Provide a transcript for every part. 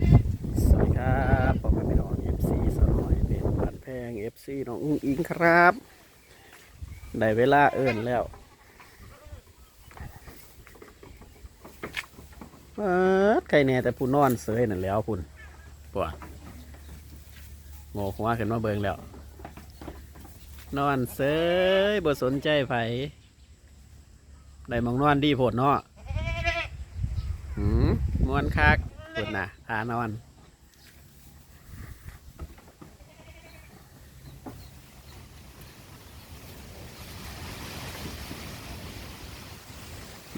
สวัสดีครับผมเป็นน้องเอฟซีสร้อยเป็นบ้านแพงเอฟซีน้องอุ้งอิงครับ ได้เวลาเอิ่นแล้วเปิดใครแน่แต่ผู้นอนเสยนั่นแล้วคุณปวดโง่หัวขึ้นมาเบิงแล้ว นอนเสยบ่สนใจไผได้มองนอนดีโพดเนาะหืมมวนคัก ปวดนะทานอน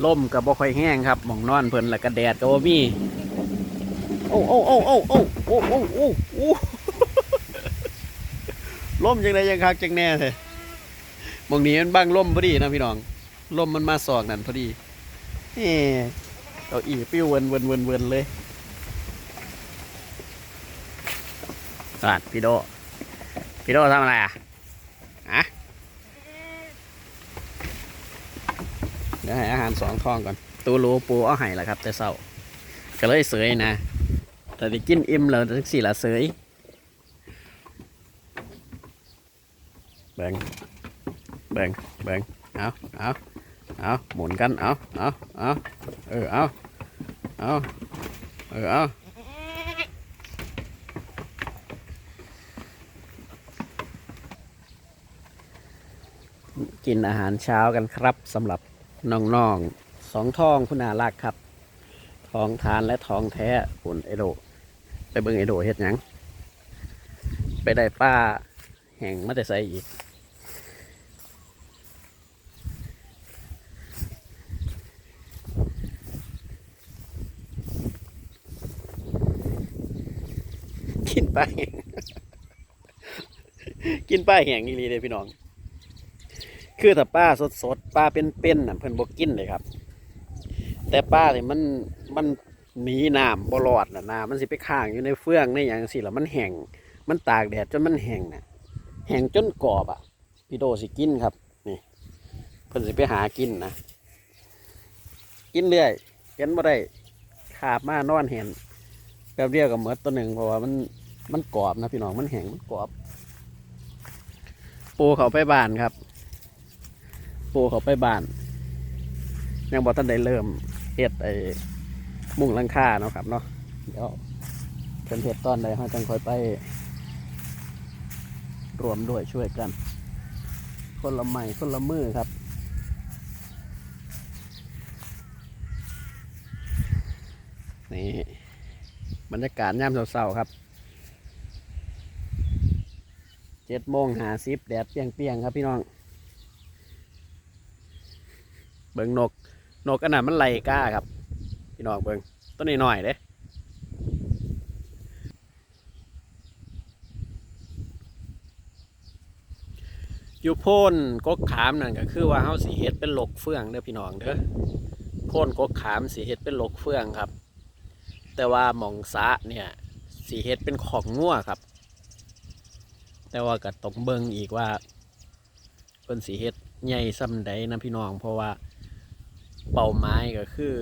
ล่มกับบ่ค่อยแห้งครับหมองนอนเพิ่นแล้วก็แดดก็บ่มีโอ้โอ้โอ้โอ้โอ้โอ้โอ้โอ้โอ้ล่มจังไดยังคักจังแน่เลยหมองนี้มันบังล่มพอดีนะพี่น้องล่มมันมาสอกนั่นพอดีเฮ้เก้าอี้ปิ้วเวินเวินเวินเวินเลย สวัสดีพี่โดพี่โดทำอะไรอะอะเดี๋ยวให้อาหารสองท้องก่อน ตูรูปูเอาให้ละครับ แต่เศร้าก็เลยเสยนะ แต่ที่กินอิ่มแล้วทั้งสี่ละเสยแบ่งแบ่งแบ่งเอาเอาเอาหมุนกัน เอาเอาเอาเออ เอาเอาเออ เอา กินอาหารเช้ากันครับสำหรับน้องๆสองท้องคุณอารักครับท้องทานและท้องแท้คุณไอโดไปเบิ่งไอโดเฮ็ดหยังไปได้ป้าแห่งมาแต่ใส่อีกกินป้าแห้งกินป้าแห้งอีหลีเลยพี่น้อง คือถ้าป้าสดสดป้าเป็นเป็นน่ะเพิ่นบ่กินเลยครับ แต่ป้าเนี่ยมันมันหนีน้ำบ่รอดน่ะน้ำมันสิไปค้างอยู่ในเฟืองในอย่างสิแล้วมันแห้งมันตากแดดจนมันแห้งน่ะแห้งจนกรอบอะพี่โดสิกินครับนี่เพิ่นสิไปหากินนะกินเรื่อยเห็นบ่ได้ขาบมานอนเห็นแป๊บเดียวกับเมดตัวหนึ่งเพราะว่ามันมันกรอบนะพี่น้องมันแห้งมันกรอบ ปูเขาไปบานครับ ปูเขาไปบ้าน ยังบอกท่านได้เริ่มเฮ็ดไอ้มุ้งลังคาเนาะครับเนาะเดี๋ยวเพิ่นเฮ็ดตอนใดเราจังค่อยไป รวมด้วยช่วยกัน คนละไม้คนละมือครับนี่บรรยากาศย่ามเศร้าๆครับเจ็ดโมงหาสิบแดดเปียงๆครับพี่น้อง เบิงนก นกอันนั้นมันไลก้าครับ พี่น้องเบิงต้นนี้หน่อยๆเด้อยู่โพ่นกกขามนั่นก็คือว่าเฮาสีเฮ็ดเป็นหลกเฟืองเด้อพี่น้องเด้อโพ่นกกขามสีเฮ็ดเป็นหลกเฟืองครับ แต่ว่าหมองสะเนี่ยสีเฮ็ดเป็นของงัวครับ แต่ว่าก็ต้องเบิ่งอีกว่าเพิ่นสีเฮ็ดใหญ่ส่ำใดนะพี่น้อง เพราะว่า เป้าหมายก็คือ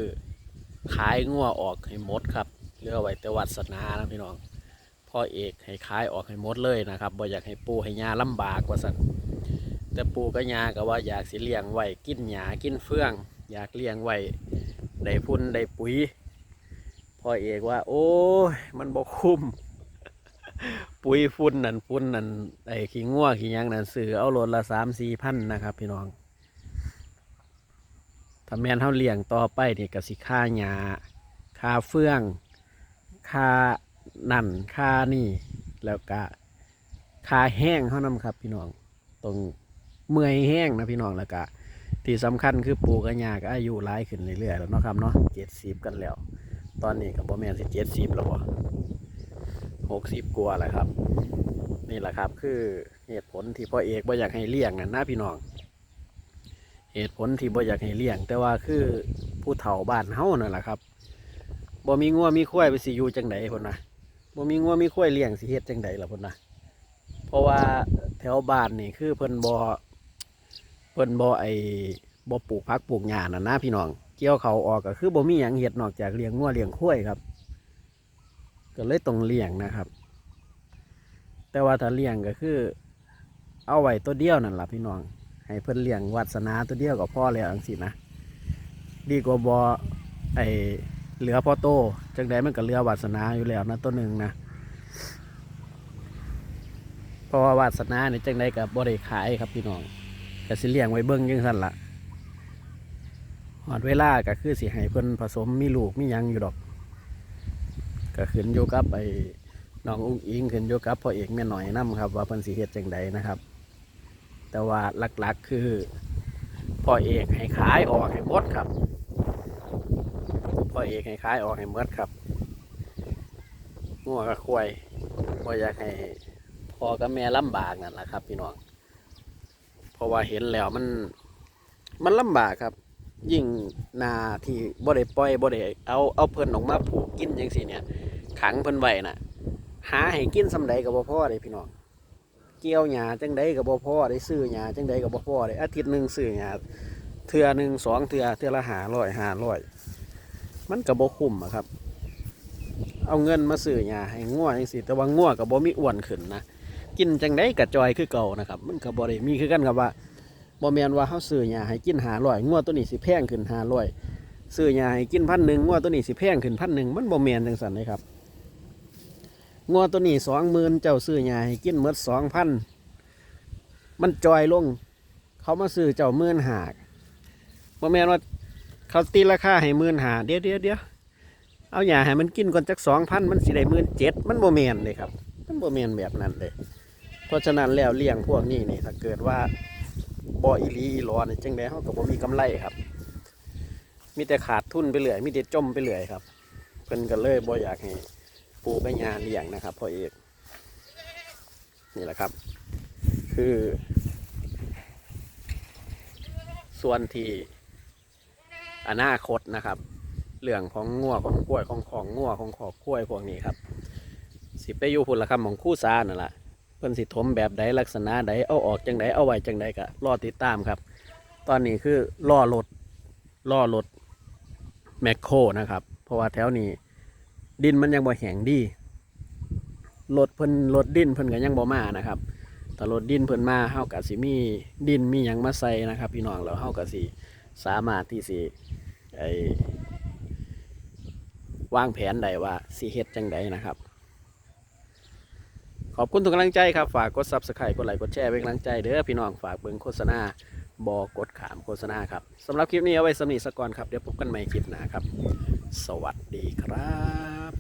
ขายงัวออกให้หมดครับเหลือไว้แต่วัดสนานะพี่น้องพ่อเอกให้ขายออกให้หมดเลยนะครับบ่อยากให้ปูให้ยาลำบากกว่าสันแต่ปูกับยาก็ว่าอยากสิเลี้ยงไว้กินหญ้ากินเฟือง อยากเลี้ยงไว้ได้พุ่นได้ปุ๋ยพ่อเอกว่า โอ้ยมันบ่คุ้มปุ๋ยฝุ่นนั่นฝุ่นนั่นไอ้ขี้งัวขี้ยังนั่นซื้อเอาโลละสามสี่พันนะครับ พี่น้อง ถ้าแม่นเฮาเลี้ยงต่อไปเนี่ยก็สิค่าหญ้าค่าเฟืองค่านั่นค่านี่ แล้วก็ค่าแห้งเฮานำครับ พี่น้องตรงเมื่อยแห้งนะพี่น้องแล้วก็ที่สำคัญคือปูกับหญ้าก็อายุหลายขึ้นเรื่อยๆแล้วเนาะครับเนาะเจ็ดสิบกันแล้ว ตอนนี้ก็บ่แม่สิเจ็ดสิบแล้วบ่หกสิบกว่าแล้วครับ นี่แหละครับ คือเหตุผลที่พ่อเอกบ่อยากให้เลี้ยงนะนะพี่น้อง เหตุผลที่บ่อยากให้เลี้ยง แต่ว่าคือผู้เฒ่าบ้านเฮานั่นแหละครับบ่มีงัวมีควายไปสิอยู่จังไดพุ่นนะบ่มีงัวมีควายเลี้ยงสิเฮ็ดจังไดล่ะพุ่นนะเพราะว่าแถวบ้านนี่คือเพิ่นบ่เพิ่นบ่ไอ้บ่ปลูกผักปลูกหญ้านั่นนะพี่น้อง เกี่ยวเขาออกก็คือบ่มีหยังเฮ็ดนอกจากเลี้ยงงัวเลี้ยงควายครับ ก็ก็เลยต้องเลี้ยงนะครับ แต่ว่าถ้าเลี้ยงก็คือ เอาไว้ตัวเดียวนั่นล่ะพี่น้อง ให้เพิ่นเลี้ยงวัสนาตัวเดียวก็พอแล้วจังสินะดีกว่าบอไอเหลือพ่อโตจังใดมันก็เหลือวาสนาอยู่แล้วนะตัวหนึ่งนะเพราะว่าวาสนาเนี่ยจังใดกับบริขายครับพี่น้องก็สิเลี้ยงไว้เบิ้งยังสั่นละหอดเวลาก็คือสิให้เพิ่นผสมมีลูกมียังอยู่ดอกก็ขึ้นอยู่กับไอ้น้องอุ้งอิงขึ้นอยู่กับพ่อเอกแม่หน่อยนํครับ ว่าเพิ่นสิเฮ็ดจังใดนะครับ แต่ว่าหลักๆคือพ่อเอกให้ขายออกให้หมดครับพ่อเอกให้ขายออกให้หมดครับงัวกับควายบ่อยากให้พ่อกับแม่ลำบากนั่นแหละครับพี่น้องเพราะว่าเห็นแล้วมันมันลำบากครับ ยิ่งนาที่บ่ได้ปล่อยบ่ได้เอาเอาเพิ่นออกมาผูกกินจังซี่เนี่ย ขังเพิ่นไว้น่ะ หาให้กินสำใดก็บ่พอเด้พี่น้อง เกี่ยวหญ้าจังใดก็บ่พอได้ซื้อหญ้าจังใดก็บ่พอได้อาทิตย์หนึ่งซื้อหญ้าเทื่อหนึ่งสองเทื่อเทื่อละ500 500มันก็บ่คุ้มอะครับ เอาเงินมาซื้อหญ้าให้งัวจังซี่แต่ว่างัวก็บ่มีอ้วนขึ้นนะกินจังใดก็จอยคือเก่านะครับ มันก็บ่ได้มีคือกันกับว่าบ่แมนว่าเฮาซื้อหญ้าให้กิน500งัวตัวนี้สิแพงขึ้น500ซื้อหญ้าให้กินพันหนึ่งงัวตัวนี้สิแพงขึ้นพันหนึ่งมันบ่แมนจังซั่นเลยครับ งัวตัวนี้สองหมื่นเจ้าซื้อใหญ้าให้กินเมดสองพันมันจอยลง เขามาซื้อเจ้าหมื่นหากบ่แม่นว่าเขาตีราคาให้หมื่นหาเดี๋ยวเดี๋ยวเดี๋ยวเอาหญ้าให้มันกินก่อนจักสองพันมันสิได้หมื่นเจ็ดมันบ่แมนเลยครับ มันบ่แมนแบบนั้นเลย เพราะฉะนั้นแล้วเลี้ยงพวกนี้นี่ถ้าเกิดว่าบ่อีลีอีหลอนจังไดเฮาก็บ่มีกำไรครับ มีแต่ขาดทุนไปเรื่อยมีแต่จมไปเรื่อยครับ เพิ่นก็เลยบ่อยากให้ ปูไปงาเลี้ยงนะครับพ่อเอกนี่แหละครับ คือ ส่วนที่อนาคตนะครับเรื่องของงัวของกล้วยของของงัวของขอกกล้วยพวกนี้ครับ สิไปอยู่พุ่นละครับของคู่ซานั่นแหละเพิ่นสิถมแบบใดลักษณะใดเอาออกจังใดเอาไว้จังใดก็รอติดตามครับ ตอนนี้คือล่อรถล่อรถแมคโครนะครับ เพราะว่าแถวนี้ ดินมันยังบ่แห้งดีรถเพิ่นรถดินเพิ่นก็ยังบ่มานะครับแต่รถดินเพิ่นมาเฮาก็สิมีดินมีหยังมาใส่นะครับ พี่น้องแล้วเฮาก็สิสามารถที่สิไอวางแผนได้ว่าสิเฮ็ดจังใดนะครับ ขอบคุณทุกกำลังใจครับ ฝากกด Subscribe กดไลค์กดแชร์เป็นกำลังใจเด้อพี่น้องฝากเบิ่งโฆษณาบอกดขามโฆษณาครับสำหรับคลิปนี้เอาไว้สำนีสก่อนครับ เดี๋ยวพบกันใหม่คลิปหน้าครับ สวัสดีครับ